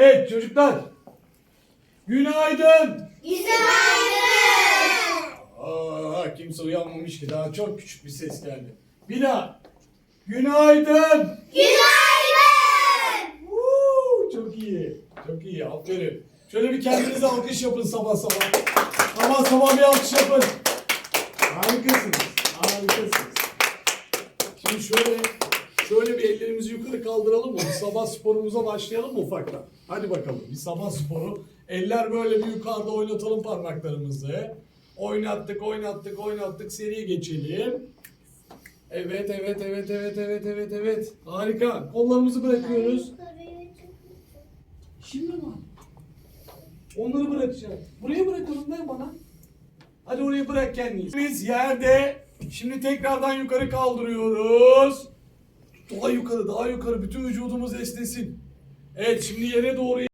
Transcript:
Evet çocuklar. Günaydın. Aa, kimse uyanmamış ki daha çok küçük bir ses geldi. Bir daha. Günaydın. Woo, çok iyi. Çok iyi. Aferin. Şöyle bir kendinize alkış yapın sabah sabah. Sabah sabah bir alkış yapın. Harikasınız. Harikasınız. Şimdi şöyle şöyle bir ellerimizi yukarı kaldıralım mı? Sabah sporumuza başlayalım mı ufaktan? Hadi bakalım. Bir sabah sporu. Eller böyle bir yukarıda oynatalım parmaklarımızı. Oynattık, oynattık, oynattık. Seriye geçelim. Evet, evet, evet, evet, evet, evet, evet. Harika. Kollarımızı bırakıyoruz. Şimdi mi? Onları bırakacağım. Buraya bırakalım ver bana. Hadi oraya bırak kendiniz. Biz yerde. Şimdi tekrardan yukarı kaldırıyoruz. Daha yukarı, daha yukarı. Bütün vücudumuz esnesin. Evet şimdi yere doğru